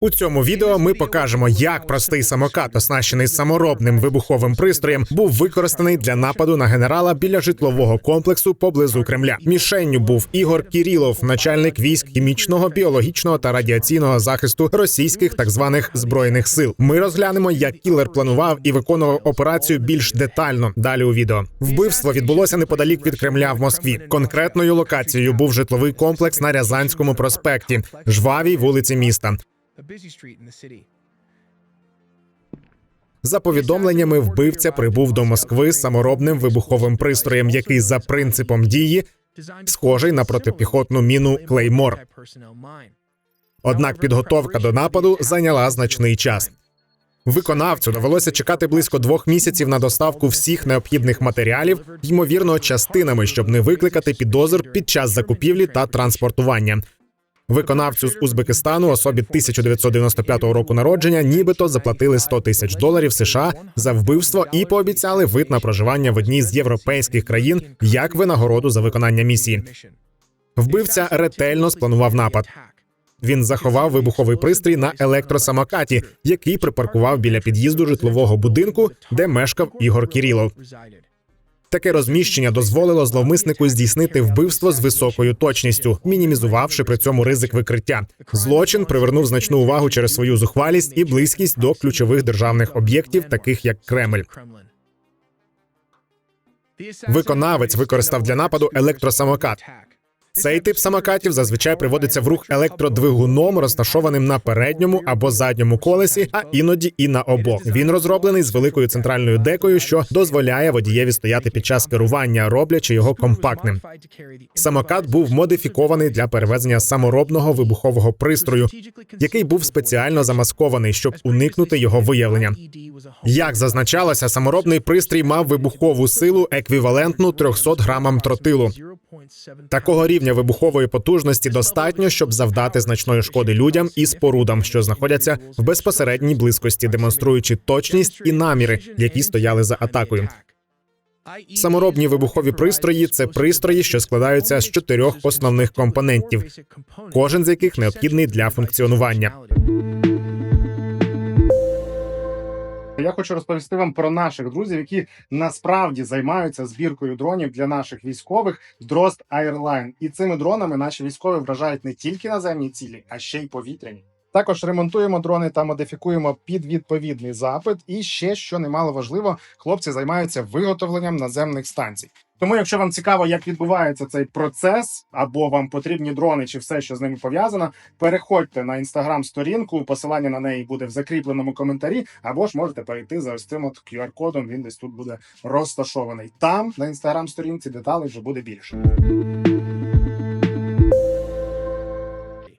У цьому відео ми покажемо, як простий самокат, оснащений саморобним вибуховим пристроєм, був використаний для нападу на генерала біля житлового комплексу поблизу Кремля. Мішенню був Ігор Кірілов, начальник військ хімічного, біологічного та радіаційного захисту російських так званих збройних сил. Ми розглянемо, як кілер планував і виконував операцію більш детально. Далі у відео вбивство відбулося неподалік від Кремля в Москві. Конкретною локацією був житловий комплекс на Рязанському проспекті, жвавій вулиці міста. За повідомленнями, вбивця прибув до Москви з саморобним вибуховим пристроєм, який за принципом дії схожий на протипіхотну міну Клеймор. Однак підготовка до нападу зайняла значний час. Виконавцю довелося чекати близько двох місяців на доставку всіх необхідних матеріалів, ймовірно, частинами, щоб не викликати підозр під час закупівлі та транспортування. Виконавцю з Узбекистану, особі 1995 року народження, нібито заплатили 100 тисяч доларів США за вбивство і пообіцяли вид на проживання в одній з європейських країн як винагороду за виконання місії. Вбивця ретельно спланував напад. Він заховав вибуховий пристрій на електросамокаті, який припаркував біля під'їзду житлового будинку, де мешкав Ігор Кірілов. Таке розміщення дозволило зловмиснику здійснити вбивство з високою точністю, мінімізувавши при цьому ризик викриття. Злочин привернув значну увагу через свою зухвалість і близькість до ключових державних об'єктів, таких як Кремль. Виконавець використав для нападу електросамокат. Цей тип самокатів зазвичай приводиться в рух електродвигуном, розташованим на передньому або задньому колесі, а іноді і на обох. Він розроблений з великою центральною декою, що дозволяє водієві стояти під час керування, роблячи його компактним. Самокат був модифікований для перевезення саморобного вибухового пристрою, який був спеціально замаскований, щоб уникнути його виявлення. Як зазначалося, саморобний пристрій мав вибухову силу еквівалентну 300 грамам тротилу. Такого рівня вибухової потужності достатньо, щоб завдати значної шкоди людям і спорудам, що знаходяться в безпосередній близькості, демонструючи точність і наміри, які стояли за атакою. Саморобні вибухові пристрої це пристрої, що складаються з чотирьох основних компонентів, кожен з яких необхідний для функціонування. Я хочу розповісти вам про наших друзів, які насправді займаються збіркою дронів для наших військових Дрозд Airline. І цими дронами наші військові вражають не тільки наземні цілі, а ще й повітряні. Також ремонтуємо дрони та модифікуємо під відповідний запит. І ще що немало важливо, хлопці займаються виготовленням наземних станцій. Тому, якщо вам цікаво, як відбувається цей процес, або вам потрібні дрони, чи все, що з ними пов'язано, переходьте на інстаграм-сторінку. Посилання на неї буде в закріпленому коментарі, або ж можете перейти за ось цим от QR-кодом. Він десь тут буде розташований. Там на інстаграм-сторінці деталей вже буде більше.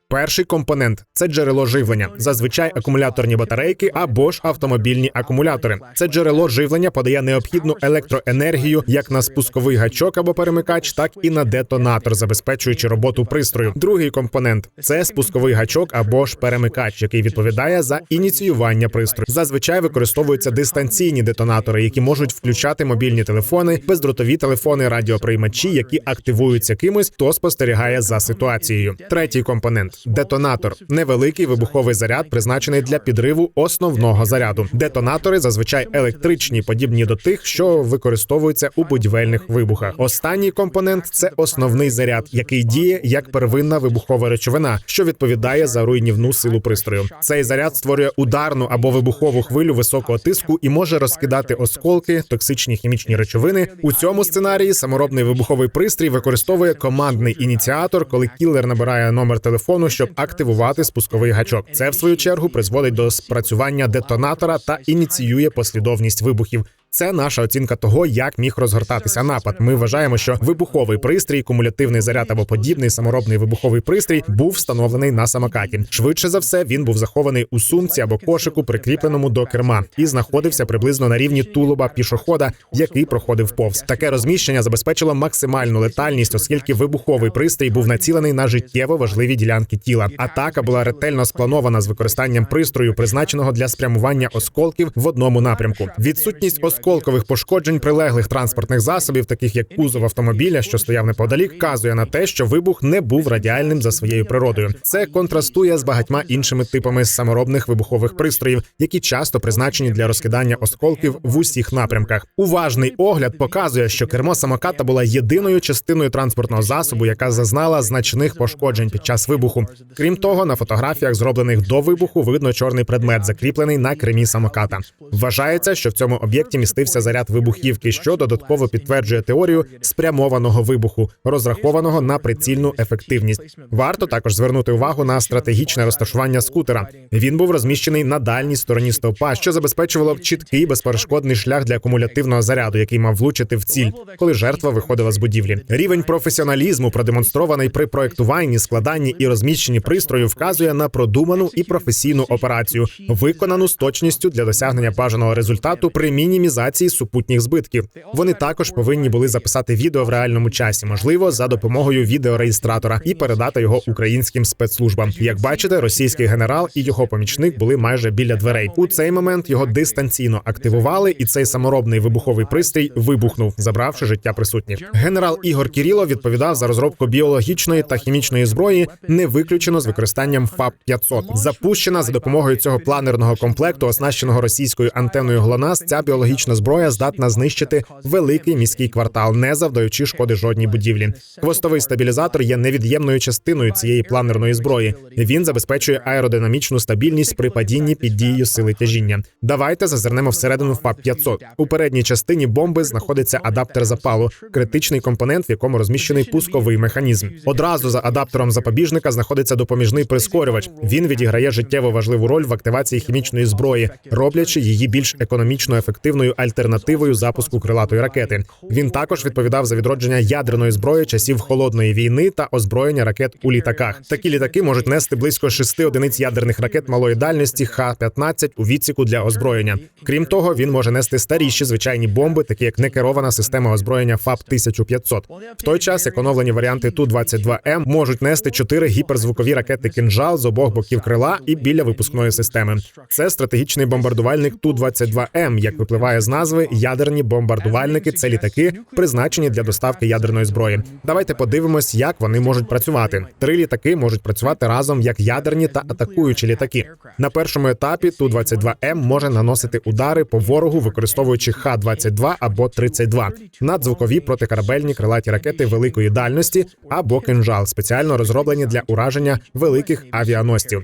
Перший компонент це джерело живлення, зазвичай акумуляторні батарейки або ж автомобільні акумулятори. Це джерело живлення подає необхідну електроенергію як на спусковий гачок або перемикач, так і на детонатор, забезпечуючи роботу пристрою. Другий компонент це спусковий гачок або ж перемикач, який відповідає за ініціювання пристрою. Зазвичай використовуються дистанційні детонатори, які можуть включати мобільні телефони, бездротові телефони, радіоприймачі, які активуються кимось, хто спостерігає за ситуацією. Третій компонент детонатор невеликий вибуховий заряд, призначений для підриву основного заряду. Детонатори зазвичай електричні, подібні до тих, що використовуються у будівельних вибухах. Останній компонент це основний заряд, який діє як первинна вибухова речовина, що відповідає за руйнівну силу пристрою. Цей заряд створює ударну або вибухову хвилю високого тиску і може розкидати осколки, токсичні хімічні речовини. У цьому сценарії саморобний вибуховий пристрій використовує командний ініціатор, коли кілер набирає номер телефону, щоб активувати спусковий гачок. Це в свою чергу призводить до спрацювання детонатора та ініціює послідовність вибухів. Це наша оцінка того, як міг розгортатися напад. Ми вважаємо, що вибуховий пристрій, кумулятивний заряд або подібний саморобний вибуховий пристрій був встановлений на самокаті. Швидше за все, він був захований у сумці або кошику, прикріпленому до керма, і знаходився приблизно на рівні тулуба пішохода, який проходив повз. Таке розміщення забезпечило максимальну летальність, оскільки вибуховий пристрій був націлений на життєво важливі ділянки тіла. Атака була ретельно спланована з використанням пристрою, призначеного для спрямування осколків в одному напрямку. Відсутність осколків осколкових пошкоджень прилеглих транспортних засобів, таких як кузов автомобіля, що стояв неподалік, вказує на те, що вибух не був радіальним за своєю природою. Це контрастує з багатьма іншими типами саморобних вибухових пристроїв, які часто призначені для розкидання осколків в усіх напрямках. Уважний огляд показує, що кермо самоката була єдиною частиною транспортного засобу, яка зазнала значних пошкоджень під час вибуху. Крім того, на фотографіях, зроблених до вибуху, видно чорний предмет, закріплений на кермі самоката. Вважається, що в цьому об'єкті містився заряд вибухівки, що додатково підтверджує теорію спрямованого вибуху, розрахованого на прицільну ефективність. Варто також звернути увагу на стратегічне розташування скутера. Він був розміщений на дальній стороні стовпа, що забезпечувало чіткий безперешкодний шлях для акумулятивного заряду, який мав влучити в ціль, коли жертва виходила з будівлі. Рівень професіоналізму, продемонстрований при проектуванні, складанні і розміщенні пристрою, вказує на продуману і професійну операцію, виконану з точністю для досягнення бажаного результату при мінімізації супутніх збитків. Вони також повинні були записати відео в реальному часі, можливо, за допомогою відеореєстратора, і передати його українським спецслужбам. Як бачите, російський генерал і його помічник були майже біля дверей. У цей момент його дистанційно активували, і цей саморобний вибуховий пристрій вибухнув, забравши життя присутніх. Генерал Ігор Кіріло відповідав за розробку біологічної та хімічної зброї, не виключено з використанням ФАП 500 Запущена за допомогою цього планерного комплекту, оснащеного російською антеною ГЛОНАСС, Ця біологічна зброя здатна знищити великий міський квартал, не завдаючи шкоди жодній будівлі. Хвостовий стабілізатор є невід'ємною частиною цієї планерної зброї. Він забезпечує аеродинамічну стабільність при падінні під дією сили тяжіння. Давайте зазирнемо всередину ФАП 500 У передній частині бомби знаходиться адаптер запалу, критичний компонент, в якому розміщений пусковий механізм. Одразу за адаптером запобіжника знаходиться допоміжний прискорювач. Він відіграє життєво важливу роль в активації хімічної зброї, роблячи її більш економічно ефективною альтернативою запуску крилатої ракети. Він також відповідав за відродження ядерної зброї часів холодної війни та озброєння ракет у літаках. Такі літаки можуть нести близько шести одиниць ядерних ракет малої дальності Х-15 у відсіку для озброєння. Крім того, він може нести старіші звичайні бомби, такі як некерована система озброєння ФАП 1500 В той час як оновлені варіанти ту 22 м можуть нести чотири гіперзвукові ракети кінжал з обох боків крила і біля випускної системи. Це стратегічний бомбардувальник ту 22 м як випливає з назви, ядерні бомбардувальники це літаки, призначені для доставки ядерної зброї. Давайте подивимось, як вони можуть працювати. Три літаки можуть працювати разом як ядерні та атакуючі літаки. На першому етапі ту 22 м може наносити удари по ворогу, використовуючи Х-22 або 32 надзвукові протикорабельні крилаті ракети великої дальності або кинжал, спеціально розроблені для ураження великих авіаносців.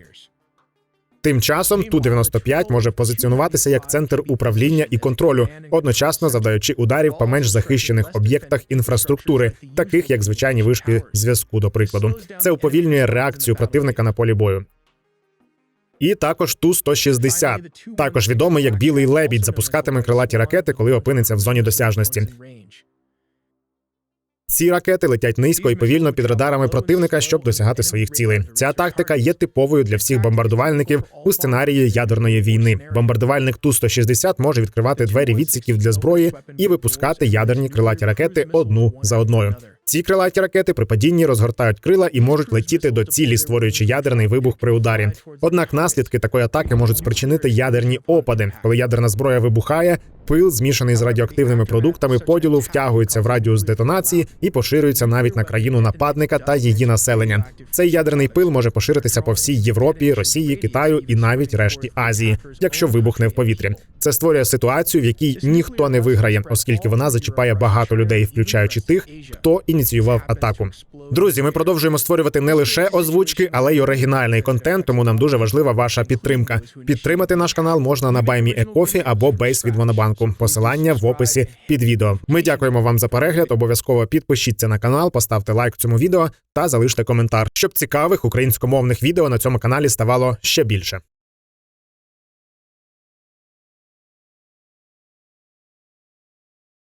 Тим часом ту 95 може позиціонуватися як центр управління і контролю, одночасно завдаючи ударів по менш захищених об'єктах інфраструктури, таких як звичайні вишки зв'язку. До прикладу, це уповільнює реакцію противника на полі бою. І також ту 160 також відомий як білий лебідь, запускатиме крилаті ракети, коли опиниться в зоні досяжності. Ці ракети летять низько і повільно під радарами противника, щоб досягати своїх цілей. Ця тактика є типовою для всіх бомбардувальників у сценарії ядерної війни. Бомбардувальник ту 160 може відкривати двері відсіків для зброї і випускати ядерні крилаті ракети одну за одною. Ці крилаті ракети при падінні розгортають крила і можуть летіти до цілі, створюючи ядерний вибух при ударі. Однак наслідки такої атаки можуть спричинити ядерні опади. Коли ядерна зброя вибухає, пил, змішаний з радіоактивними продуктами поділу, втягується в радіус детонації і поширюється навіть на країну нападника та її населення. Цей ядерний пил може поширитися по всій Європі, Росії, Китаю і навіть решті Азії, якщо вибухне в повітрі. Це створює ситуацію, в якій ніхто не виграє, оскільки вона зачіпає багато людей, включаючи тих, хто ініціював атаку. Друзі, ми продовжуємо створювати не лише озвучки, але й оригінальний контент. Тому нам дуже важлива ваша підтримка. Підтримати наш канал можна на BuyMeACoffee або Бейс від Монобанку. Посилання в описі під відео. Ми дякуємо вам за перегляд. Обов'язково підпишіться на канал, поставте лайк цьому відео та залиште коментар, щоб цікавих українськомовних відео на цьому каналі ставало ще більше.